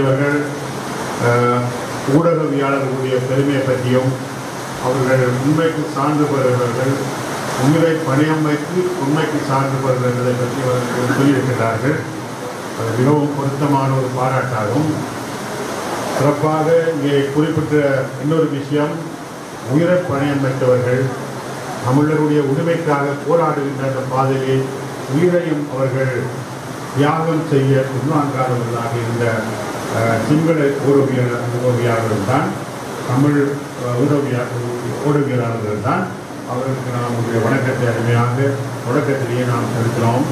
பெரியவர்கள் ஊடகவியாளர்களுடைய பெருமையை பற்றியும் அவர்கள் உண்மைக்கு சான்று பெறுகிறவர்கள் உயிரை பணியம் வைத்து உண்மைக்கு சான்று பெறுகிறதை பற்றி அவர்கள் சொல்லியிருக்கிறார்கள். அது மிகவும் பொருத்தமான ஒரு பாராட்டாகும். சிறப்பாக இங்கே குறிப்பிட்ட இன்னொரு விஷயம் உயிரை பணியம் வைத்தவர்கள் தமிழருடைய உரிமைக்காக போராடுகின்ற அந்த பாதையை உயிரையும் அவர்கள் தியாகம் செய்ய பின்வாங்காதவர்களாக இருந்த அஹ், சிங்கள ஊடகவியலாளர் உதவியாளர்கள் தான் தமிழ் அஹ், ஊடகவியா ஊடகவியலாளர்கள் தான். அவர்களுக்கு நாம் உடைய வணக்கத்தை அருமையாக தொடக்கத்திலேயே நாம் செலுத்தினோம்.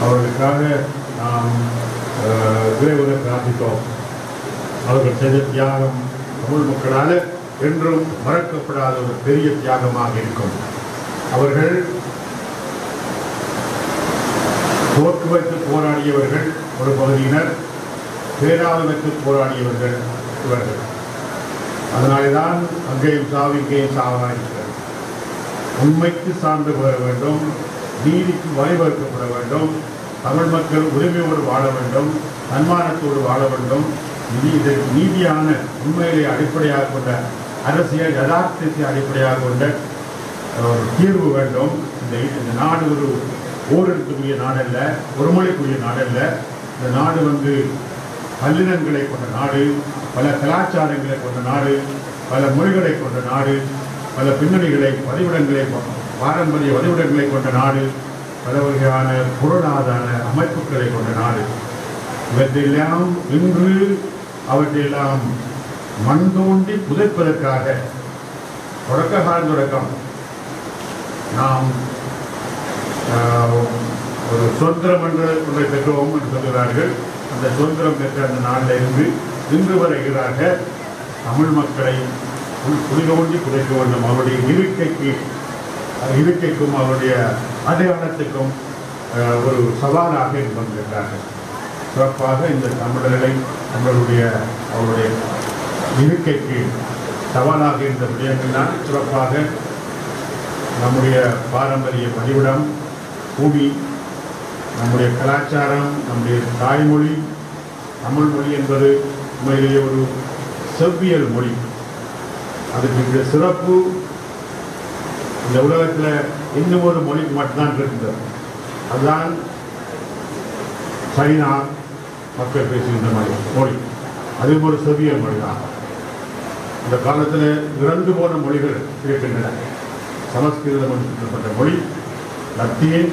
அவர்களுக்காக நாம் அஹ், பிரார்த்தித்தோம். அவர்கள் செய்த தியாகம் தமிழ் மக்களால் என்றும் மறக்கப்படாத ஒரு பெரிய தியாகமாக இருக்கும். அவர்கள் தோற்று வைத்து போராடியவர்கள் ஒரு பகுதியினர் பேராது போராடியவர்கள் இவர்கள். அதனால்தான் அங்கேயும் சாவு இங்கேயும் சாவாக உண்மைக்கு சார்ந்து பெற வேண்டும் நீதிக்கு வழிவகுக்கப்பட வேண்டும் தமிழ் மக்கள் உரிமையோடு வாழ வேண்டும் தன்மானத்தோடு வாழ வேண்டும். இது இதற்கு நீதியான உண்மைகளை அடிப்படையாக கொண்ட அரசியல் யதார்த்தத்தை அடிப்படையாக கொண்ட ஒரு தீர்வு வேண்டும். இந்த இந்த நாடு ஒரு ஓரெழுத்துக்குரிய நாடல்ல ஒரு மொழிக்குரிய நாடல்ல இந்த நாடு வந்து பல்லினங்களை கொண்ட நாடு பல கலாச்சாரங்களை கொண்ட நாடு பல மொழிகளை கொண்ட நாடு பல பின்னணிகளை பதிவிடங்களை பாரம்பரிய வதிவிடங்களை கொண்ட நாடு பல வகையான பொருளாதார அமைப்புகளை கொண்ட நாடு. இவற்றையெல்லாம் இன்று அவற்றையெல்லாம் மண் தோண்டி புதைப்பதற்காக தொடக்க கால தொடக்கம். நாம் ஒரு சுதந்திரம் என்று ஒன்றை பெற்றோம் என்று சொல்கிறார்கள். அந்த சுதந்திரம் பெற்ற அந்த நாளில் இருந்து இன்று வருகிறாக தமிழ் மக்களை புல் ஒன்றி புதைக்க வேண்டும். அவருடைய இருக்கைக்கு இருக்கைக்கும் அவருடைய அடையாளத்துக்கும் ஒரு சவாலாக இருந்து கொண்டிருக்கிறார்கள் சிறப்பாக இந்த தமிழர்களை தமிழருடைய அவருடைய இருக்கைக்கு சவாலாக இருந்த விடயங்கள்தான் சிறப்பாக நம்முடைய பாரம்பரிய பணிவிடம் பூமி நம்முடைய கலாச்சாரம் நம்முடைய தாய்மொழி தமிழ் மொழி என்பது உண்மையிலேயே ஒரு செவ்வியல் மொழி. அதுக்கு இந்த சிறப்பு இந்த உலகத்தில் இன்னும் ஒரு மொழிக்கு மட்டும்தான் இருக்கின்றது. அதுதான் சைனா மக்கள் பேசுகின்ற மொழி மொழி. அதுவும் ஒரு செவ்வியல் மொழி தான் இந்த காலத்தில் இறந்து போன மொழிகள் இருக்கின்றன. சமஸ்கிருதம் என்று சொல்லப்பட்ட மொழி லத்தீன்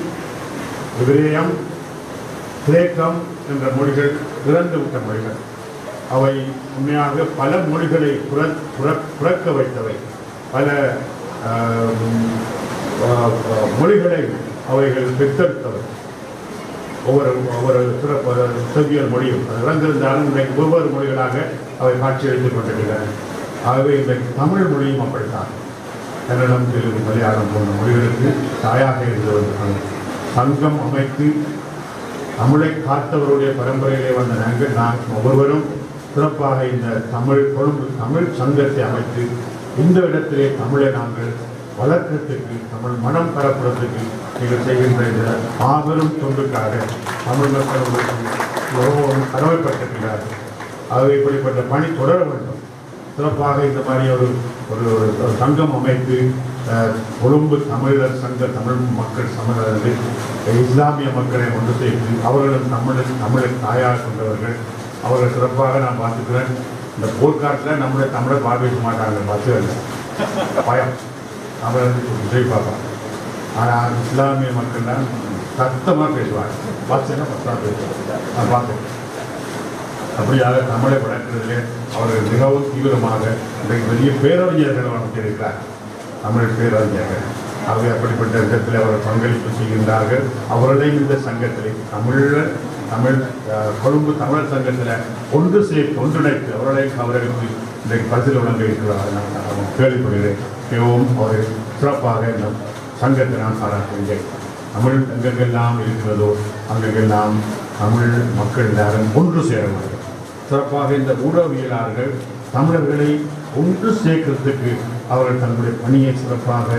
விரேயம் கிரேக்கம் என்ற மொழிகள் இறந்துவிட்ட மொழிகள். அவை உண்மையாக பல மொழிகளை புற புறக்க வைத்தவை. பல மொழிகளை அவைகள் பெற்றெடுத்தவை. ஒவ்வொரு ஒவ்வொரு சிறப்பு செவ்வியல் மொழியும் இறந்திருந்தாலும் இன்றைக்கு ஒவ்வொரு மொழிகளாக அவை காட்சியளித்துக் கொண்டிருக்கிறார்கள் ஆகவே இன்றைக்கு தமிழ் மொழியும் அப்படித்தான். கன்னடம் தெலுங்கு மலையாளம் போன்ற மொழிகளுக்கு தாயாக இருந்து வந்த சங்கம் அமைத்து தமிழை காத்தவருடைய பரம்பரையிலே வந்த நாங்கள் நான் ஒவ்வொருவரும் சிறப்பாக இந்த தமிழ் கொழும்பு தமிழ் சங்கத்தை அமைத்து இந்த இடத்திலே தமிழை நாங்கள் வளர்க்கறதுக்கு தமிழ் மனம் பரப்புறதுக்கு நீங்கள் செய்கின்ற இந்த மாபெரும் தொண்டுக்காக தமிழ் மக்கள் உங்களுக்கு மிகவும் கடமைப்பட்டிருக்கிறார்கள் ஆகவே இப்படிப்பட்ட பணி தொடர வேண்டும். சிறப்பாக இந்த மாதிரி ஒரு ஒரு சங்கம் அமைத்து கொழும்பு தமிழர் சங்க தமிழ் மக்கள் சமூகத்தில் இஸ்லாமிய மக்களை ஒன்று சேர்த்து அவர்களும் தமிழர் தமிழை தாயாக கொண்டவர்கள் அவர்கள் சிறப்பாக நான் பார்த்துக்கிறேன். இந்த போர்க்காட்டில் நம்முடைய தமிழை பார்வைக்க மாட்டாங்க பார்த்து பயம். தமிழர் விஜய் பார்ப்பாங்க ஆனால் இஸ்லாமிய மக்கள் தான் சத்தமாக பேசுவாங்க. பார்த்தேன்னா பஸ்ஸாக பேசுவாங்க. நான் பார்த்தேன் அப்படியாக தமிழை வளர்க்கிறதுலே அவர்கள் மிகவும் தீவிரமாக இன்றைக்கு பெரிய பேரறிஞர்கள் வளர்த்திருக்கிறார் தமிழ் பேரறிஞர்கள் ஆகவே அப்படிப்பட்ட விதத்தில் அவர் பங்களிப்பு செய்கின்றார்கள். அவர்களையும் இந்த சங்கத்திலே தமிழர் தமிழ் கொழும்பு தமிழர் சங்கத்தில் ஒன்று சே ஒன்றிணைத்து அவர்களை அவர்களுக்கு இன்றைக்கு பரிசில் வழங்க இருக்கிறார் நான் கேள்விப்படுகிறேன். மிகவும் அவர் சிறப்பாக இந்த சங்கத்தை நான் பாராட்டுகின்றேன் தமிழ் எங்கெங்கெல்லாம் இருக்கிறதோ அங்கெங்கெல்லாம் தமிழ் மக்கள் எல்லாரும் ஒன்று சேருவார்கள். சிறப்பாக இந்த ஊடகவியலாளர்கள் தமிழர்களை ஒன்று சேர்க்கிறதுக்கு அவர்கள் தங்களுடைய பணியை சிறப்பாக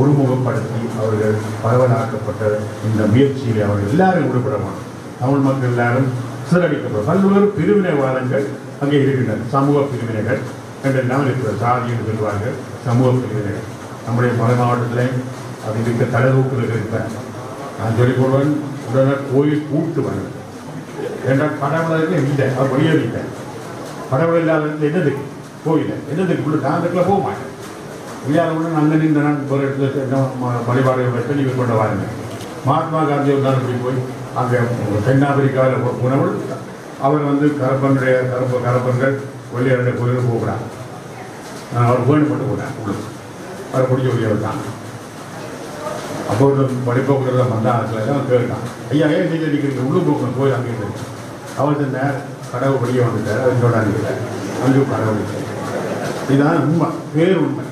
ஒருமுகப்படுத்தி அவர்கள் பரவலாக்கப்பட்ட இந்த முயற்சியில் அவர்கள் எல்லாரும் ஈடுபடலாம். தமிழ் மக்கள் எல்லாரும் சிறடிக்கப்படும் பல்வேறு பிரிவினைவாதங்கள் அங்கே இருக்கின்றன. சமூக பிரிவினைகள் என்றெல்லாம் இருக்கிற சாதி என்று சொல்வார்கள். சமூக பிரிவினைகள். நம்முடைய மலை மாவட்டத்திலே அது இருக்க தலைவூக்கில் இருப்பேன் நான் சொல்லிக் கொள்வேன் உடனே கோயில் கூட்டு வந்து ஏன்னா கடவுளருக்கு இல்லை. அவர் வெளியேறிட்டேன் கடவுள் இல்லாத இடத்துல என்னதுக்கு கோயில் என்னதுக்கு உள்ள போக மாட்டேன் இல்லாத உடனே அங்கே ஒரு இடத்துல வழிபாடுகள் வைத்து நீங்கள் கொண்டு வாருங்க. மகாத்மா காந்தி ஒரு நாள் இப்படி போய் அங்கே தென்னாப்பிரிக்காவில் போ- போனவள் அவர் வந்து கரப்பனுடைய கரப்ப கரப்பன்கள் வெள்ளையருடைய கோயிலுக்கு போகிறார் அவர் வேணுபட்டு போகிறார் உள்ள அவர் பிடிச்ச வெளியவர் தான். அப்போ ஒரு படிப்போக்குறத வந்தாங்க அவன் கேட்டான். ஐயா ஏன் நீங்கள் அடிக்கிறீங்க உள்ளு போக்கணும் கோயில் அங்கே இருக்கு அவர் சொன்னார் கடவுள் வெளியே வந்துட்டார். அவர் சொன்னாங்க அங்கே கடவுள் இதுதான் உண்மை பேர் உண்மை.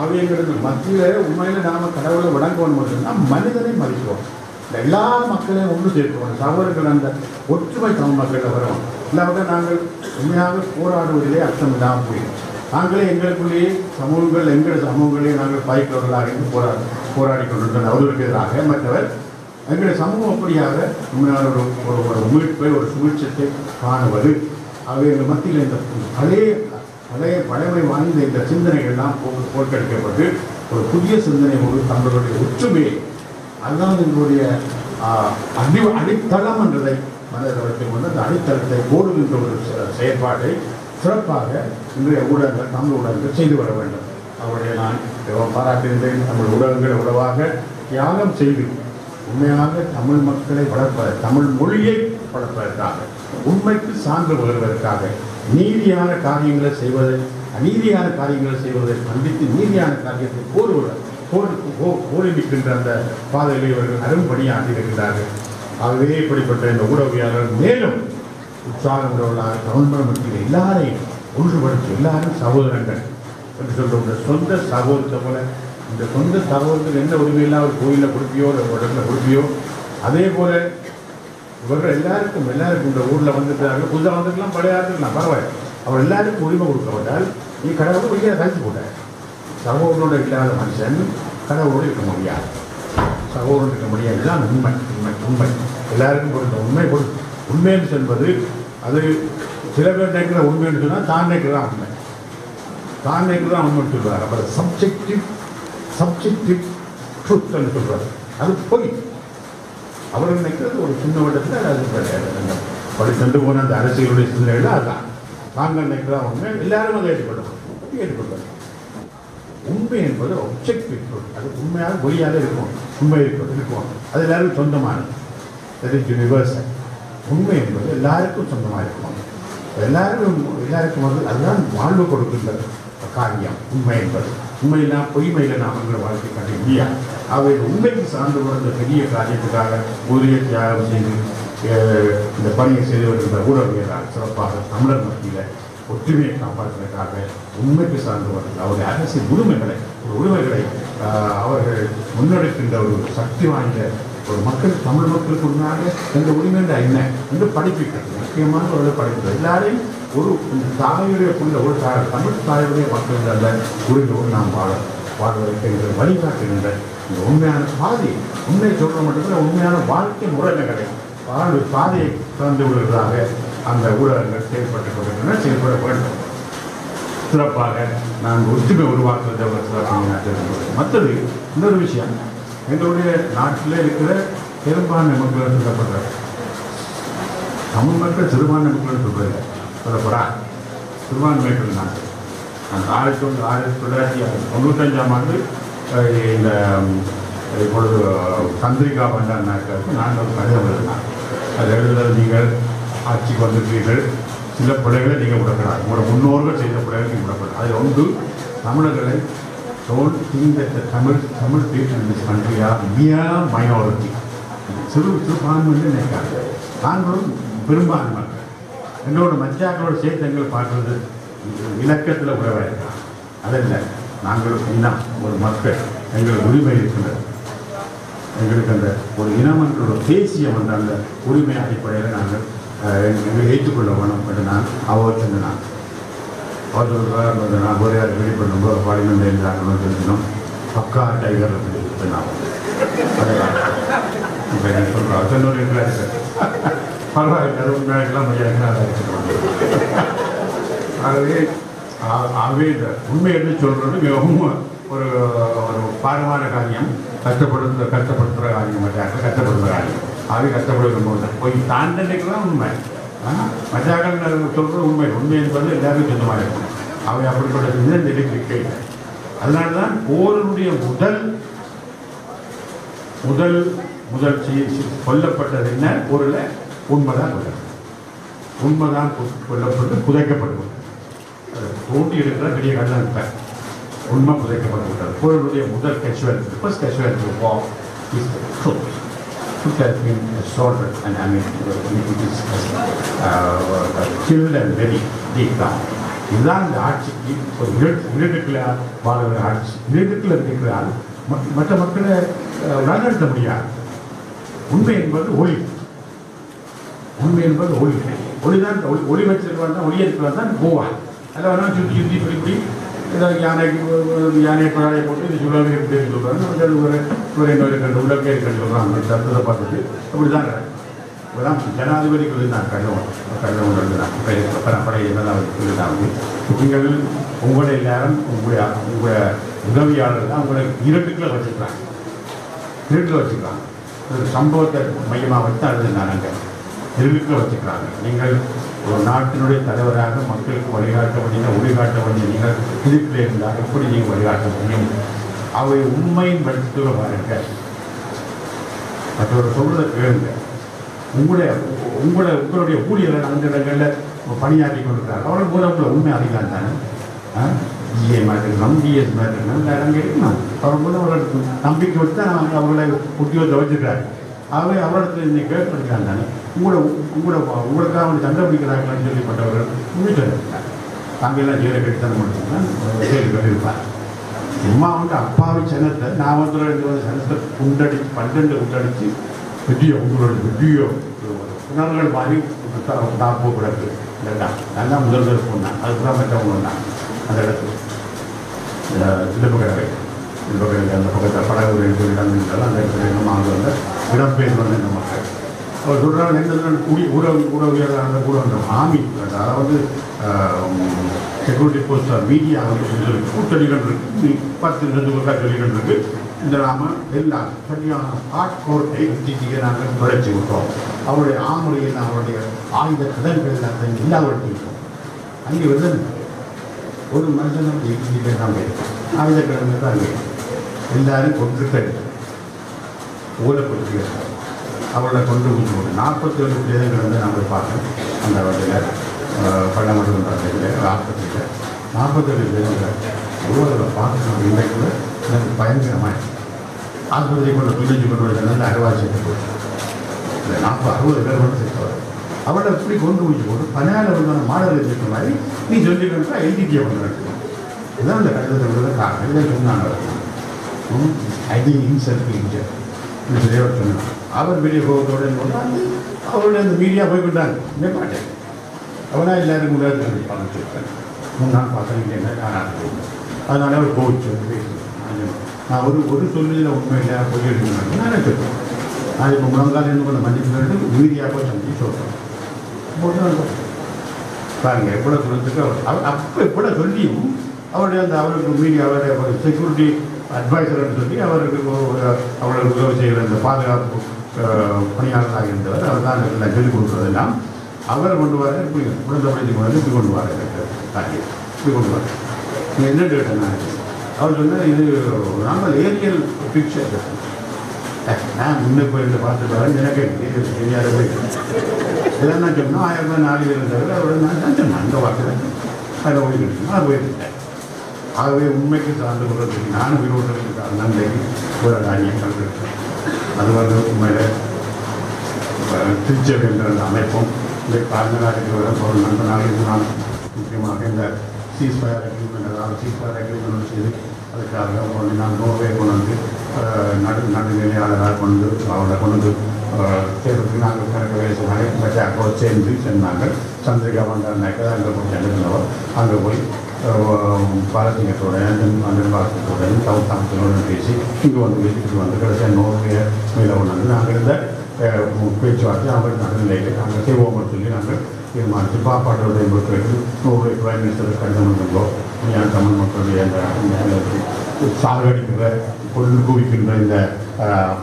அவைங்கிறது மத்தியில் உண்மையில் நாம் கடவுளை வணங்கணும் மட்டும்தான் மனிதனை மதிக்கிறோம் இந்த எல்லா மக்களையும் ஒன்று சேர்க்கணும் சகோதரர்கள் அந்த ஒற்றுமை தமிழ் மக்களில் வரும். இல்லாமல் நாங்கள் உண்மையாக போராடுவதிலே அர்த்தம் இல்லாமல் போயிடும். நாங்களே எங்களுக்குள்ளேயே சமூகங்கள் எங்கள் சமூகங்களே நாங்கள் பாய்க்கிறவர்களாக இருந்து போராடி போராடி கொண்டிருக்கிற அவர்களுக்கு எதிராக மற்றவர் எங்களுடைய சமூகம் அப்படியாக உண்மையான ஒரு ஒரு ஒரு மீட்பை ஒரு சுழற்சத்தை காணுவது. அவை எங்கள் மத்தியில் இந்த பழைய பழைய பழமை வாய்ந்த இந்த சிந்தனைகள்லாம் போ- ஒரு புதிய சிந்தனையோடு தங்களுடைய ஒற்றுமையை அதுதான் எங்களுடைய அடி அடித்தளம் என்றதை மனதில் வைத்துக் கொண்டு அந்த அடித்தளத்தை போடுகின்ற ஒரு செயற்பாட்டை சிறப்பாக இன்றைய ஊடகங்கள் தமிழ் ஊடகங்கள் செய்து வர வேண்டும். அவருடைய நான் பாராட்டுகின்றேன். தமிழ் ஊடகங்கள் உறவாக தியாகம் செய்து உண்மையாக தமிழ் மக்களை வளர்ப்பது தமிழ் மொழியை வளர்ப்பதற்காக உண்மைக்கு சான்று வருவதற்காக நீதியான காரியங்களை செய்வதை அநீதியான காரியங்களை செய்வதை கண்டித்து நீதியான காரியத்தை கோருவதை போரிடுகின்ற அந்த பாதையிலே இவர்கள் அரும்படியாக இருக்கிறார்கள் ஆகவே இப்படிப்பட்ட இந்த ஊடகவியாளர்கள் மேலும் உற்சாகம் உள்ளவர்களாக கவர்மெண்ட் மத்தியில் எல்லாரையும் ஒன்றுபடுத்தி எல்லாரும் சகோதரங்கள் என்று சொல்கிற இந்த சொந்த சகோதரத்தை போல இந்த சொந்த சகோதரத்துக்கு என்ன உரிமை ஒரு கோயிலில் கொடுப்பியோ இல்லை ஒரு இடத்துல கொடுப்பியோ அதே போல இவர்கள் எல்லாருக்கும் எல்லாருக்கும் இந்த ஊரில் வந்துட்டாங்க புதுசாக வந்துருக்கலாம் பழைய ஆட்டுக்கலாம் பரவாயில்ல. அவர் எல்லாருக்கும் உரிமை கொடுக்கப்பட்டால் நீ கடவுள் வெளியே கழிச்சு போட்டார் சகோதரோடு இல்லாத மனுஷன் கடவுளோடு இருக்க முடியாது. சகோதரன் இருக்க முடியாது. தான் உண்மை உண்மை உண்மை. எல்லாருக்கும் கொடுத்த உண்மை பொரு உண்மைன்னு சொல்வது அது சில பேர் நினைக்கிற உண்மைன்னு சொன்னால் தான் நினைக்கிறதா உண்மை. தான் நினைக்கிறதா உண்மைன்னு சொல்றாரு. அப்புறம் சப்ஜெக்டிவ் சப்ஜெக்டிவ் ட்ரூத்னு சொல்கிறார் அது பொய். அவர் நினைக்கிறது ஒரு சின்ன வட்டத்தில் அது கிடையாது. அப்படி சென்று போன அந்த அரசியலுடைய சிந்தனைகள் அதுதான். நாங்கள் நினைக்கிறதா உண்மை எல்லாரும் அதை ஏற்றுக்கொள்ளணும். ஏற்றுக்கொள்ளணும் உண்மை என்பது ஒப்ஜெக்டிவ் அது உண்மையாக பொய்யாக இருக்கும். உண்மை இருக்கும். இருக்கும். அது எல்லாருக்கும் சொந்தமானது. அது யூனிவர்சல் உண்மை என்பது எல்லாருக்கும் சொந்தமாக இருக்கும். எல்லாருக்கும் எல்லாருக்கும் வந்து அதுதான் வாழ்வு கொடுக்கின்ற காரியம். உண்மை என்பது. உண்மையில்லாம் பொய்மையில நாம் எங்கள் வாழ்க்கை கட்ட அவை உண்மைக்கு சார்ந்து வந்த பெரிய காரியத்துக்காக உரிய தியாகம் செய்து இந்த பணியை செய்து வருகின்ற ஊடகவியலாளர் சிறப்பாக தமிழர் மத்தியில் ஒற்றுமையை காப்பாற்றுவதற்காக உண்மைக்கு சார்ந்து வருகின்ற அவருடைய அரசியல் உரிமைகளை ஒரு உரிமைகளை அவர்கள் முன்னெடுக்கின்ற ஒரு சக்தி வாய்ந்த ஒரு மக்கள் தமிழ் மக்களுக்கு முன்னாக இந்த உரிமை என்ன? என்று படிப்பிக்கிறது முக்கியமான ஒரு படிப்பு எல்லாரையும் ஒரு இந்த தாயுடைய புள்ள ஒரு தாய் தமிழ் தாயுடைய மக்கள் அல்ல புரிந்தோடு நாம் வாழ வாழ்வதற்கு எங்கள் வழிகாட்டுகின்ற இந்த உண்மையான பாதை. உண்மை சொல்ற மட்டுமே உண்மையான வாழ்க்கை முறைமைகளை வாழ்வு பாதையை திறந்து விடுவதாக அந்த ஊடகங்கள் செயல்பட்டுக் கொண்டிருக்கின்றன செயல்பட வேண்டும். சிறப்பாக நான் ஒற்றுமை உருவாக்குவதை சிறப்பாக நான் தெரிவிக்கிறேன். மற்றது இன்னொரு விஷயம் எங்களுடைய நாட்டில் இருக்கிற பெரும்பான்மை மக்கள் சொல்லப்படுறார். தமிழ் மக்கள் சிறுபான்மை மக்கள் சொல்றது சொல்லப்படுறா சிறுபான்மை நாங்கள் அந்த ஆயிரத்தி தொண்ணூறு ஆயிரத்தி தொள்ளாயிரத்தி தொண்ணூத்தஞ்சாம் ஆண்டு இந்த இப்பொழுது சந்திரிகா பண்டாருக்கு நாங்கள் ஒரு கடிதம் எழுதினேன் அது எழுதுதல் நீங்கள் ஆட்சிக்கு வந்திருக்கிறீர்கள். சில பிள்ளைகளை நீங்கள் விடக்கூடாது. உங்களோட முன்னோர்கள் செய்த பிள்ளைகளை நீங்கள் விடக்கூடாது. அதில் ஒன்று தமிழர்களை don't think that Tamil Tamil people in this country are mere minority சிறு சிறுபான்மைன்னு நினைக்காது நாங்களும் பெரும்பான்மை மக்கள் என்னோட மச்சாக்களோட சேர்த்து எங்களை பார்க்கறது இலக்கத்தில் உறவாக இருக்கலாம் அதில்லை நாங்கள் இனம் ஒரு மக்கள் எங்களுக்கு உரிமை இருக்கின்றது எங்களுக்கு அந்த ஒரு இனம் என்ற ஒரு தேசியம் என்ற அந்த உரிமை அடிப்படையில் நாங்கள் எங்களை ஏற்றுக்கொள்ள வேணும் என்று நான் அவர் நான் அவர் நான் ஒரே யார் வெளி பண்ணும்போது பார்லிமெண்ட் இருந்தாங்கன்னு தெரிஞ்சிடும் பக்கா டைகர் அப்படின்னு நான் இப்போ எனக்கு சொல்கிறோம் சொன்னோர் சார் பரவாயில்ல அது உண்மையாகலாம் மையாக ஆகவே ஆகவே இந்த உண்மை என்று சொல்றது மிகவும் ஒரு ஒரு பாரமான காரியம். கஷ்டப்படுத்த கஷ்டப்படுத்துகிற காரியம் மச்சாக்கள் கஷ்டப்படுத்துகிற காரியம். ஆகவே கஷ்டப்படுகிற போது போய் தாண்டனைக்கு தான் உண்மை மச்சாக்கள் சொல்றது உண்மை. உண்மை என்பது எல்லாருக்கும் சொந்தமாக இருக்கும். அவை அப்படிப்பட்ட சின்ன நிலைக்கு அதனால தான் போருடைய முதல் முதல் முதல் சொல்லப்பட்டது கொல்லப்பட்டது என்ன? பொருளை உண்மைதான் உண்மைதான் கொல்லப்பட்டு புதைக்கப்பட்டு அது தோண்டி எடுக்கிற பெரிய கண்ணன் இருப்பேன். உண்மை புதைக்கப்பட்டு விட்டது போரினுடைய முதல் casualty first casualty war is truth Truth has been slaughtered and I mean it is uh, killed and very deep down. இதுதான் இந்த ஆட்சிக்கு ஒரு இருட்டு வாழ்கிற ஆட்சி. இருக்கிறால் மற்ற மக்களை நடத்த முடியாது. உண்மை என்பது ஒளி. உண்மை என்பது ஒளி. ஒளிதான் ஒளி ஒளி வச்சிருக்கவன் தான் ஒளி இருக்கிறவன் தான் போவான் அதில் வேணா சுற்றி சுற்றி இப்படி இப்படி. ஏதாவது யானைக்கு யானை பழைய போட்டு இது சுழவே இருக்குன்னு சொல்கிறாங்க ஒரு ஒரு ஒரு இன்னொரு ரெண்டு உள்ளக்கே இருக்குன்னு சொல்கிறாங்க அந்த சத்தத்தை பார்த்துட்டு அப்படி தான் இப்போதான் ஜனாதிபதிக்கு இருந்தாங்க கண்ணவன் கண்ணவன் இருந்தாங்க தான் என்னதான் இருந்தாங்க நீங்கள் உங்களை எல்லாரும் உங்களுடைய உங்களுடைய உதவியாளர் தான் உங்களை இருட்டுக்குள்ள வச்சுக்கிறாங்க. இருட்டில் வச்சுக்கிறாங்க. ஒரு சம்பவத்தை மையமாக வச்சு அது நாங்க வச்சுக்கிறாங்க. நீங்கள் ஒரு நாட்டினுடைய தலைவராக மக்களுக்கு வழிகாட்ட வேண்டிய வழிகாட்ட வேண்டிய நீங்கள் திருப்பில் இருந்தால் எப்படி நீங்கள் வழிகாட்ட முடியும்? அவை உண்மையின் வெளிச்சத்தில் பாருங்க மற்றவர் சொல்றதை கேளுங்க. உங்களுடைய உங்களுடைய உங்களுடைய ஊழியர்கள் அந்த இடங்களில் பணியாற்றி கொண்டிருக்கிறார் அவர்கள் மூலமுள்ள உண்மை அதிகம் தானே? ஜிஏ மாதிரி இருக்கணும் டிஎஸ் மாதிரி இருக்கணும் வேற அங்கே இருக்கணும் அவர் மூலம் அவர்களுக்கு நம்பிக்கை வச்சு தான் அவங்க அவர்களை உத்தியோகத்தை வச்சிருக்காரு ஆகவே அவரிடத்தில் இன்னைக்கு கேட்டிருக்காங்க உங்களை உங்களை உங்களுக்காக அவங்க சண்டை பிடிக்கிறாங்கன்னு சொல்லிப்பட்டவர்கள் வீட்டில் சொல்லியிருக்காங்க அங்கெல்லாம் ஜெயில கட்டித்தனம் மட்டும்தான் ஜெயிலுக்கு கட்டியிருப்பார் சும்மா வந்து அப்பாவி சனத்தை நான் வந்து ரெண்டு வந்து சனத்தை குண்டடிச்சு பன்னெண்டு குண்டடிச்சு விட்டியோ உங்களோட விட்டியோ உணர்வுகள் மாதிரி நான் போகக்கூடாது இல்லைடா நான் தான் முதல்வர் அதுக்கு தான் மற்றவங்க வந்தாங்க. அந்த இடத்துல. சிலப்பு சிலப்பக்கடவை சிலப்பக்கடவை அந்த பக்கத்தில் படகு ரெண்டு இடம் இருந்தாலும் அந்த இடத்துல நம்ம அங்கே வந்து இடம்பெயர் வந்து இந்த மக்கள் அவர் சொல்கிறாங்க எந்த கூடி உறவு உறவியல் அந்த கூட அந்த ஆமி அதாவது செக்யூரிட்டி போஸ்டர் மீடியா வந்து சொல்லி கூட்டணிகள் இருக்குது பத்து ரெண்டு பக்கம் இருக்குது இந்த நாம எல்லாம் சரியான ஆட்கோட்டை வச்சுட்டு நாங்கள் நுழைச்சி விட்டோம். அவருடைய ஆமுறையில் அவருடைய ஆயுத கடன்கள் எல்லாத்தையும் இல்லாவிட்டோம் அங்கே வந்து ஒரு மனுஷன் எட்டு பேர் தான் ஆயுத கடன்கள் தான் அங்கே எல்லாரும் கொண்டு ஊழப்படுத்துகிறார் அவளை கொண்டு வந்து நாற்பத்தேழு பேர்கள் வந்து நாங்கள் பார்த்தோம் அந்த வகையில் பள்ளமடுகின்ற ஆஸ்பத்திரியில். நாற்பத்தேழு பேர்கள் ஊழலில் பார்க்கணும் இன்றைக்கு எனக்கு பயங்கரமாக ஆஸ்பத்திரி கொண்டு பிள்ளைஞ்சு கொண்டு வந்து நல்ல அறுவாட்சி போச்சு இந்த நாற்பது அறுபது பேர் கொண்டு சேர்த்தவர். அவளை எப்படி கொண்டு போய் போட்டு பதினாலு வருமான மாடல் இருக்கிற மாதிரி நீ சொல்லிக்கிட்டா எல்டிடியை பண்ணுறது இதுதான் இந்த கடிதத்தை உள்ள காரணம். இதை சொன்னாங்க ஐடி இன்செல்ஃப் இன்ஜர் தேவர் சொன்னார் அவர் பெரிய கோபத்தோட கொண்டாந்து அவருடைய அந்த மீடியா போய்விட்டாங்க நிப்பாட்டேன் அவனா எல்லாரும் கூட பணம் மூணு நாள் பார்த்தீங்க என்ன நான் அதனால அவர் கோவிச்சு பேசுவேன் நான் ஒரு ஒரு சொல்லியில் உண்மை இல்லை பொய் எடுக்கணும் நான் சொல்லுவேன் நான் இப்போ முழங்கால் இருந்து கொண்ட மன்னிப்பு கேட்டு மீடியா போய் சந்தி சொல்கிறேன் பாருங்க எவ்வளோ சொல்றதுக்கு அவர் அவர் அப்போ எவ்வளோ சொல்லியும் அவருடைய அந்த அவருக்கு மீடியா அவருடைய செக்யூரிட்டி அட்வைசர்னு சொல்லி அவருக்கு அவர்களுக்கு உதவி செய்கிற அந்த பாதுகாப்பு பணியாளராக இருந்தவர். அவர் தான் எல்லாம் சொல்லிக் கொடுக்குறதெல்லாம் அவர் கொண்டு வர இப்படி குழந்தை படித்து கொண்டு வந்து இப்படி கொண்டு வர தாண்டி இப்படி கொண்டு வர. நீங்கள் என்ன கேட்டேன் அவர் சொன்னால் இது நாங்கள் ஏரியல் பிக்சர் நான் முன்னே போய் பார்த்துட்டு வரேன் எனக்கு தெரியாது தெரியாத போய் இதெல்லாம் நான் சொன்னோம் ஆயிரம் ரூபாய் நாலு பேர் தவிர அவரோட நான் சொன்னேன் அந்த வார்த்தை அதில் போயிட்டு நான் போயிருந்தேன் ஆகவே உண்மைக்கு சார்ந்து கொள்றதுக்கு நான் விரோதத்துக்கு நன்மைக்கு ஒரு காரியங்கள் இருக்கு அது வந்து உண்மையில அஹ், திருச்சபை என்ற அந்த அமைப்பும் இந்த காரணங்களுக்கு வர ஒரு நண்பனாக இருந்து நான் முக்கியமாக இந்த சீஸ்ஃபயர் அக்ரிமெண்ட் அதாவது சீஸ்ஃபயர் அக்ரிமெண்ட் செய்து அதுக்காக கொண்டு நான் நோவே கொண்டு வந்து நடு நடுநிலையாளராக கொண்டு வந்து அவரை கொண்டு வந்து சேர்த்து நாங்கள் கணக்கு வேலை சொன்னாங்க பச்சாக்கோ சேர்ந்து சென்றாங்க சந்திரிகா வந்தாங்க அங்கே போய் சென்றிருந்தவர் அங்கே போய் பாலசிங்கத்தோட அண்ணன் பாலசிங்கத்தோட சவுத் ஆம்சனோட பேசி இங்கே வந்து வீட்டுக்கு வந்து கடைசியாக நோர்வே மேலே ஒன்று நாங்கள் இருந்த பேச்சுவார்த்தை பேச்சுவார்த்தை நாங்கள் நிலையில் நாங்கள் செய்வோம்னு சொல்லி நாங்கள் தீர்மானித்து பாப்பாட்டோடைய பொறுத்த வரைக்கும் நூறு பிரைம் மினிஸ்டர் கடிதம் இருந்தோம் ஏன் தமிழ் மக்களுடைய அந்த அந்த சாகடிக்கிற பொருள் குவிக்கின்ற இந்த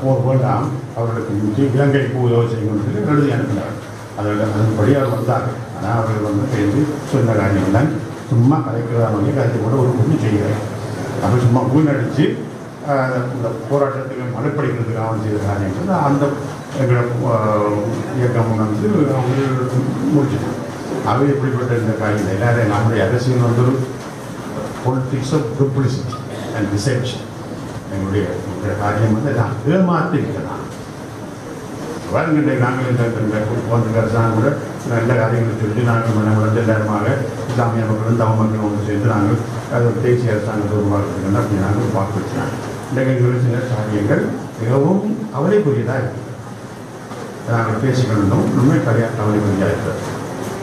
போர்வெல்லாம் அவர்களுக்கு முந்தி இலங்கைக்கு உதவி செய்யணும்னு சொல்லி எழுதி அனுப்பினார் அதோட அதன்படி அவர் வந்தார் ஆனால் அவர்கள் வந்து பேசி சொன்ன காரியம் தான் சும்மா கலைக்கிறாங்க வந்து கருத்து கூட ஒரு ஒன்று செய்கிறார் அப்போ சும்மா ஊனடிச்சு இந்த போராட்டத்துக்கு மறுபடிக்கிறதுக்கு அவன் செய்த காரியம் அந்த எங்களோட இயக்கம் வந்து அவங்க முடிச்சிட்டாங்க அவை எப்படிப்பட்ட இந்த காரியம் எல்லாரும் நம்முடைய அரசியல் வந்து politics of duplicity and deception எங்களுடைய காரியம் வந்து நான் ஏமாற்றி இருக்கிறான் வருகின்ற நாங்கள் இந்த இந்த போன்ற அரசாங்கம் கூட நல்ல காரியங்களை சொல்லி நாங்கள் மனமுடன் நேரமாக இஸ்லாமிய மக்களும் தமிழ் மக்களும் ஒன்று சேர்ந்து நாங்கள் அது ஒரு தேசிய அரசாங்கத்தை உருவாக்குறதுக்கு அப்படி நாங்கள் பார்த்து வச்சுனாங்க. இன்றைக்கு எங்களுக்கு சில காரியங்கள் மிகவும் கவலைக்குரியதாக இருக்குது நாங்கள் பேசிக்கொண்டோம் உண்மை கரையா கவலைக்குரியதாக இருக்கிறது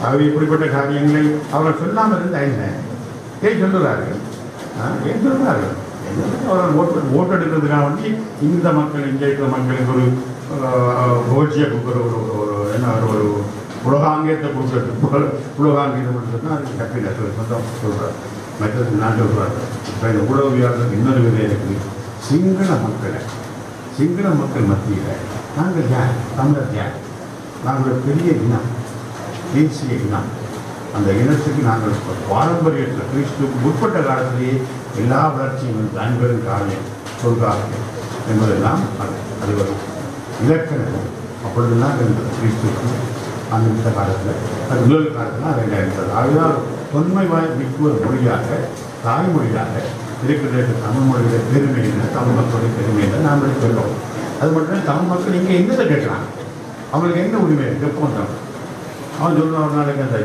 அவர் இப்படிப்பட்ட காரியங்களை அவர்கள் சொல்லாமல் இருந்தா என்ன? ஏன் சொல்லுகிறார்கள்? ஏன் சொல்லுறார்கள் அவர்கள் ஓட்டு ஓட்டு எடுக்கிறதுக்காக வேண்டி இந்த மக்கள் இங்கே இருக்கிற மக்களுக்கு ஒரு புகழ்ச்சியை கொடுக்குற ஒரு ஒரு- ஒரு என்ன ஒரு ஒரு உலகாங்கியத்தை கொடுக்குறது உலகாங்கியத்தை கொடுக்குறது அதுக்கு கப்பில் சொந்தம் சொல்கிறார் மற்றது நான் சொல்கிறார் இப்போ இந்த உலகவியாளருக்கு இன்னொரு விதை இருக்குது. சிங்கள மக்களை சிங்கள மக்கள் மத்தியில் நாங்கள் யார்? தமிழர் யார்? நாங்கள் பெரிய இனம் தேசிய இனம். அந்த இனத்துக்கு நாங்கள் பாரம்பரியத்தில் கிறிஸ்துக்கு முற்பட்ட காலத்திலேயே எல்லா வளர்ச்சியும் வந்து அன்பரும் காரியம் சொல்காரியம் என்பதெல்லாம் அது அது ஒரு இலக்கணம். அப்பொழுதுதான் இருந்தது கிறிஸ்துவுக்கு. அந்த காலத்தில் அது உலக காலத்தில் ரெண்டாயிரம் சார் அதுதான் தொன்மை வாய் மிக்க ஒரு மொழியாக தாய்மொழியாக இருக்கிற தமிழ் மொழியுடைய பெருமை என்ன? தமிழ் மக்களுடைய பெருமை என்ன? நாம் சொல்லுவோம் அது மட்டும் இல்லை, தமிழ் மக்கள் இங்கே எங்கே கேட்குறாங்க? அவங்களுக்கு என்ன உரிமை எப்போ தமிழ் அவன் சொல்லுவான் நாளைக்கு அந்த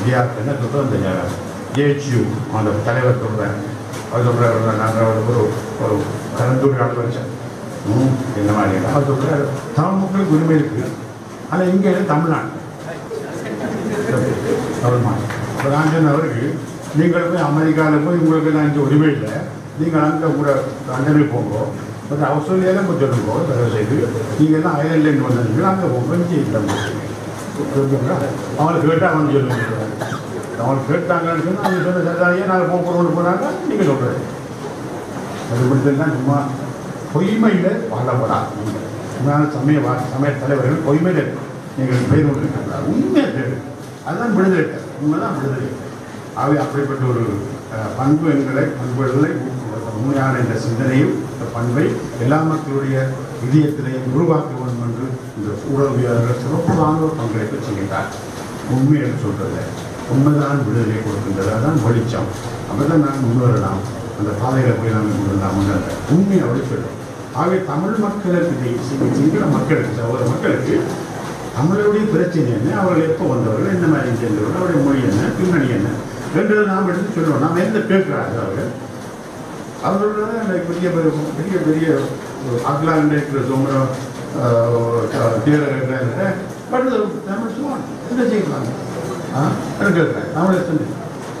ஜிஆர் என்ன சொல்கிறோம் அந்த ஜேஹெச்யூ அந்த தலைவர் சொல்கிறேன் அவர் சொல்கிறார் நாங்கள் ஒரு ஒரு கலந்துரையாடல் வச்சேன் ம் என்ன மாதிரி? அவர் சொல்கிறார் தமிழ் மக்களுக்கு உரிமை இருக்குது ஆனால் இங்கே தமிழ்நாடு. தமிழ் மாநிலம் இப்போ நான் சொன்னவருக்கு நீங்கள் போய் அமெரிக்காவில் போய் உங்களுக்கு எல்லாம் இங்கே உரிமை இல்லை. நீங்கள் அங்கே கூட லண்டனுக்கு போங்கோ. பட் ஆஸ்திரேலியாவில் போய் சொல்லுங்க தயவு செய்து. நீங்கள் எல்லாம் அயர்லேருந்து வந்தீங்க அங்கே போங்க இங்கே இல்லை. அவங்களை கேட்டால் வந்து சொல்லுங்க. அவங்க கேட்டாங்கன்னு சொன்னால் அவங்க சொன்ன சரிதாயே நாங்கள் போக போகிறோம்னு போனாங்க? நீங்கள் சொல்கிறேன் அது மட்டும்தான் சும்மா பொய்மையில் வாழப்படாது உண்மையான சமய வா சமய தலைவர்கள் பொய்மையில் நீங்கள் பெயர் கொண்டிருக்கிறார் உண்மையாக பேர் அதுதான் விடுதலை உண்மைதான் விடுதலை ஆகவே அப்படிப்பட்ட ஒரு பண்பு எங்களை பண்புகளை உண்மையான இந்த சிந்தனையும் இந்த பண்பை எல்லா மக்களுடைய இதயத்திலையும் உருவாக்க வேண்டும் என்று இந்த ஊடகவியாளர்கள் சிறப்பான ஒரு பங்களிப்பு செய்கின்றார். உண்மை என்று சொல்றது உண்மைதான் விடுதலை கொடுக்கின்றது. அதுதான் வெளிச்சம். அப்பதான் நான் முன்வரலாம். அந்த பாதையில் போய் நாங்கள் முன்னலாம் முன்னேற உண்மை அப்படி ஆகவே தமிழ் மக்களுக்கு சிங்கள மக்களுக்கு சகோதர மக்களுக்கு தமிழருடைய பிரச்சனை என்ன? அவர்கள் எப்போ வந்தவர்கள்? என்ன மாதிரி சேர்ந்தவர்கள் அவருடைய மொழி என்ன? பின்னணி என்ன? என்று நாம் எடுத்து சொல்லுவோம். நாம் எந்த கேட்கிறார்கள் அவர்கள்? அவர்களோட பெரிய பெரிய பெரிய பெரிய இருக்கிற சோமரம் தீவிர பட் தமிழ் சும்மா என்ன செய்யலாம் ஆ? கேட்குறேன். தமிழை சொல்லி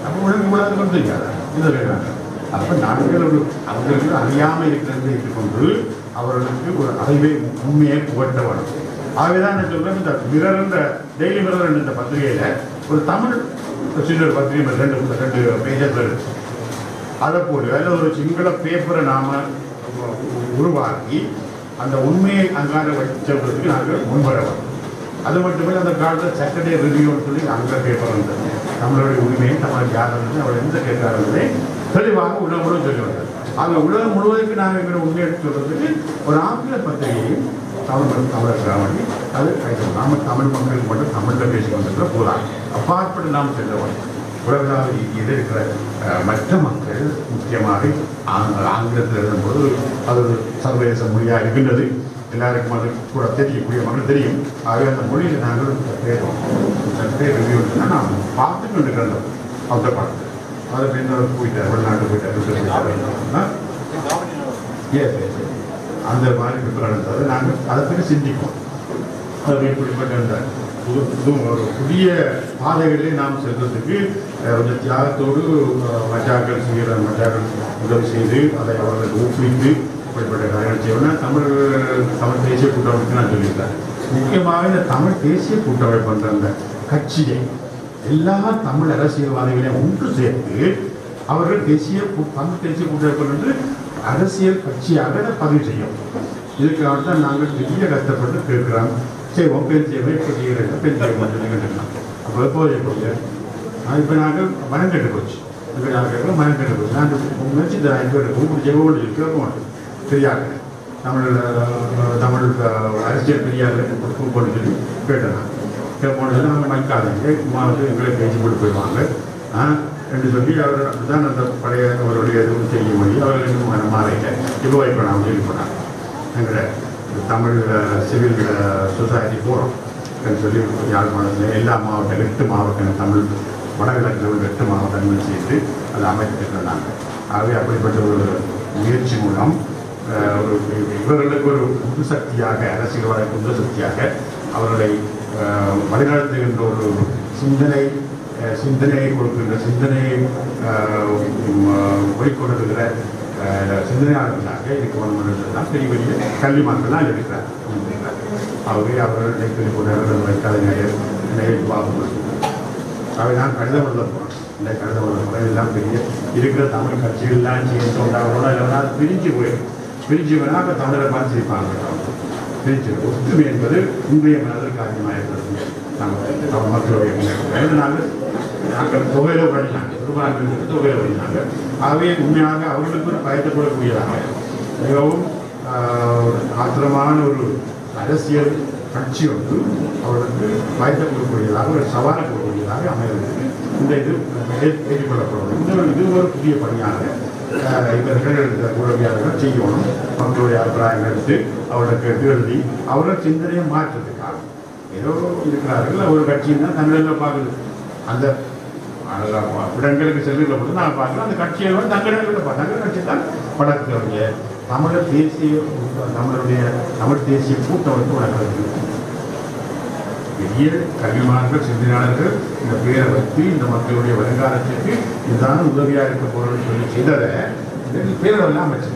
அப்போ உடனே உலகம் கொண்டு தெரியாதா இதை கேட்குறாங்க. அப்போ நாங்கள் ஒரு அவர்களுக்கு அறியாமல் இருக்கிறது ஏற்றுக்கொண்டு அவர்களுக்கு ஒரு அறிவை உண்மையை புகட்ட வேணும் ஆகவே தான் நான் சொல்கிறேன் இந்த மிரர் டெய்லி மிரர் இந்த பத்திரிகையில் ஒரு தமிழ் சின்ன ஒரு பத்திரிகை ரெண்டு ரெண்டு பேஜஸ் இருக்கு. அதை போல அதில் ஒரு சிங்கள பேப்பரை நாம உருவாக்கி அந்த உண்மையை அங்கார வச்சு நாங்கள் முன்வரவோம் அது மட்டுமே அந்த காலத்தில் சாட்டர்டே ரிவ்யூன்னு சொல்லி அங்கே பேப்பர் வந்தது நம்மளுடைய உரிமையை தமிழ் யார் வந்து அவர் எந்த கேட்கிறார்களே தெளிவாக உலகம் முழுவதும் சொல்லி ஆக உலகம் முழுவதற்கு நாங்கள் எங்களை உண்மை எடுத்து சொல்றதுக்கு ஒரு ஆங்கில பத்திரிகையும் தமிழ் மக்கள் தமிழர் கிராமணி அது கைது நாம தமிழ் மக்களுக்கு மட்டும் தமிழில் பேசி வந்திருக்கிற போதாது அப்பாற்பட்டு நாம் செல்ல வேண்டும் இது இருக்கிற மற்ற மக்கள் முக்கியமாக ஆங்க- ஆங்கிலத்தில் எழுதும்போது அது சர்வதேச மொழியாக இருக்கின்றது. எல்லாருக்கும் அது கூட தெரியக்கூடிய மக்கள் தெரியும். ஆகவே அந்த மொழியில் நாங்கள் பேரும் பேர் ரிவ்யூ நாம் பார்த்து கொண்டு இருக்கிறோம் அந்த பார்த்து அதை பின்னர் போயிட்டார் வெளிநாட்டு போயிட்டார் போயிட்டார். அந்த மாதிரி பிப்பர் நடந்தது. நாங்கள் அதை பற்றி சிந்திப்போம். அது இப்படிப்பட்ட இந்த புது புது ஒரு புதிய பாதைகளிலே நாம் செல்வதற்கு கொஞ்சம் தியாகத்தோடு அஹ், மச்சாக்கள் செய்கிற மச்சாக்கள் உதவி செய்து அதை அவர்களுக்கு ஊக்குவித்து அப்படிப்பட்ட காரியங்கள் செய்யணும் தமிழ் தமிழ் தேசிய கூட்டமைப்பு நான் சொல்லியிருக்கேன். முக்கியமாக இந்த தமிழ் தேசிய கூட்டமைப்புன்ற அந்த கட்சியை எல்லா தமிழ் அரசியல்வாதிகளையும் ஒன்று சேர்த்து அவர்கள் தேசிய தமிழ் தேசிய கூட்டமைப்பு என்று அரசியல் கட்சியாக பதிவு செய்யும். இதுக்காக தான் நாங்கள் பெரிய கஷ்டப்பட்டு கேட்கிறோம். உன் பெண் செய்வோம் இப்போ செய்கிறேன் பெண் செய்வோம் கேட்டுக்கலாம் அப்போ எப்போது எப்போது இப்போ நாங்கள் மனம் கெட்டு போச்சு. இப்போ நாங்கள் மனம் கெட்டு போச்சு. நாங்கள் முயற்சி இப்போ கூப்பிட்டு செய்வோம் கேட்க மாட்டோம். தெரியாது. தமிழ் தமிழ் அரசியல் பெரியார் கொடுக்கும் சொல்லி கேட்டேன். கேட்போன்னு சொல்லி அவங்க மதிக்காதீங்க சும்மா எங்களை பேச்சு போட்டு போயிடுவாங்க. என்று சொல்லி அவர் அப்படிதான் அந்த பழைய அவருடைய எதுவும் செய்ய முடியும் அவர்கள் இன்னும் மன மாறிட்ட இப்போ இப்போ நான் சொல்லி போனாங்க எங்களை தமிழ் சிவில் சொசைட்டி போகிறோம் என்று சொல்லி யாழ்ப்பாணத்தில் எல்லா மாவட்டம் எட்டு மாவட்டங்கள் தமிழ் வடகிழக்கில் உள்ள எட்டு மாவட்டங்கள் சேர்த்து அதை அமைத்திருக்கிறாங்க ஆகவே அப்படிப்பட்ட ஒரு முயற்சி மூலம் இவர்களுக்கு ஒரு புது சக்தியாக அரசியல்வாதிக்கு உந்து சக்தியாக அவர்களை வழிநடத்துகின்ற ஒரு சிந்தனை சிந்தனையை கொடுக்கின்ற சிந்தனையை அஹ், சிந்தனையாளர்களாக இருக்க வேண்டும் என்றுதான் பெரிய பெரிய கல்விமான்கள்லாம் இருக்கிறார். அவரே அவர்கள் நெய்ப்பதி போன்றவர்கள் வைக்காத நேரம் அவை நான் கடிதம் எழுத போகிறேன் இந்த கடிதம் எழுத போகிறேன் எல்லாம் பெரிய இருக்கிற தமிழ் கட்சிகள்லாம் சேர்ந்து உண்டாகணும் பிரிஞ்சு போயிடும். பிரிஞ்சவனாக போனால் அப்போ சிரிப்பாங்க பிரிஞ்சு ஒத்துமை என்பது இன்றைய மனதில் காரியமாக இருக்கிறது. நாங்கள் மக்களுடைய முன்னேற்றம் நாங்கள் நாங்கள் தொகையில பண்ணினாங்க. ரூபாய்க்கு தொகையில பண்ணினாங்க. ஆகவே உண்மையாக அவர்களுக்கு ஒரு பயத்தப்படக்கூடியதாக மிகவும் ஆத்திரமான ஒரு அரசியல் கட்சி வந்து அவர்களுக்கு பயத்தை கொடுக்கக்கூடியதாக ஒரு சவாலை கொடுக்கக்கூடியதாக அமைவதற்கு இந்த இது ஏற்றுக்கொள்ளப்படும் இந்த இது ஒரு புதிய பணியாக இவர்கள் இந்த உறவியாளர்கள் செய்யணும். மக்களுடைய அபிப்பிராயம் எடுத்து அவர்களுக்கு எழுதி அவர்கள் சிந்தனையை மாற்றுறதுக்காக. ஏதோ இருக்கிறார்கள் ஒரு கட்சியும் தான் தமிழில் பார்க்குது. அந்த இடங்களுக்கு செல்லுகிற போது நான் பார்க்குறேன் அந்த கட்சியை வந்து தங்களிடங்களில் தங்கள் கட்சி தான் வடக்குடைய தமிழர் தேசிய தமிழருடைய தமிழ் தேசிய கூட்டம் வந்து வடக்கு பெரிய கல்விமான்கள் சிந்தனையாளர்கள் இந்த பேரை வச்சு இந்த மக்களுடைய வருங்காலத்திற்கு இதுதான் உதவியாக இருக்க போகிறோம்னு சொல்லி செய்ததை இந்த பேரெல்லாம் அமைச்சு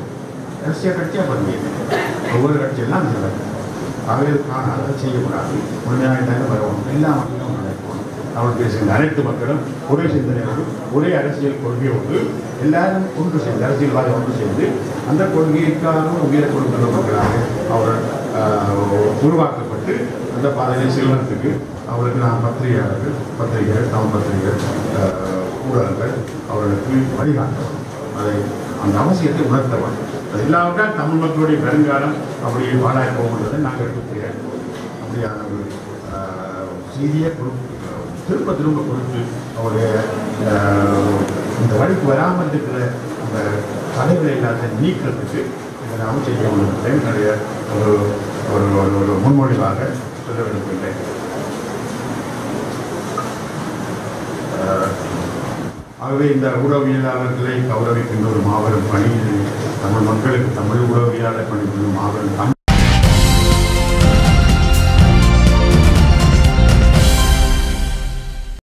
அரசியல் கட்சியாக பண்ணுவீங்க ஒவ்வொரு கட்சியெல்லாம் அந்த ஆகவே அதை செய்யக்கூடாது. முழுமையாக வரணும் எல்லா மக்களும் நினைக்கணும் அவர் பேசுகின்ற அனைத்து மக்களும் ஒரே சிந்தனையோடு ஒரே அரசியல் கொள்கையோடு எல்லாரும் ஒன்று சேர்ந்து அரசியல்வாதி ஒன்று சேர்ந்து அந்த கொள்கைக்கான உயர கொடுக்கிற மக்களாக அவர் ஆஹ், உருவாக்கப்பட்டு அந்த பாதையை செல்வதற்கு அவர்களுக்கு நான் பத்திரிகையாளர்கள் பத்திரிகைகள் தமிழ் பத்திரிகைகள் ஊடகங்கள் அவர்களுக்கு வழிகாட்டவன் அதை அந்த அவசியத்தை உணர்த்தவன் அது இல்லாவிட்டால் தமிழ் மக்களுடைய வருங்காலம் அப்படியே வாழாய் போகின்றதை நாங்கள் எடுத்துக்கிறேன் அப்படியான ஒரு செய்தியை திரும்ப திரும்ப கொடுத்து அவருடைய இந்த வழிக்கு வராமல் இருக்கிற அந்த தடைகளை எல்லாத்தையும் நீக்கிறதுக்கு இதை நாம் செய்ய என்னுடைய ஒரு ஒரு ஒரு முன்மொழிவாக சொல்ல eh, ஆகவே இந்த ஊடகவியலாளர்களை கௌரவிக்கின்ற ஒரு மாபெரும் பணி தமிழ் மக்களுக்கு தமிழ் உறவியலாளர் பணிபுரியும் மாபெரும் பணி.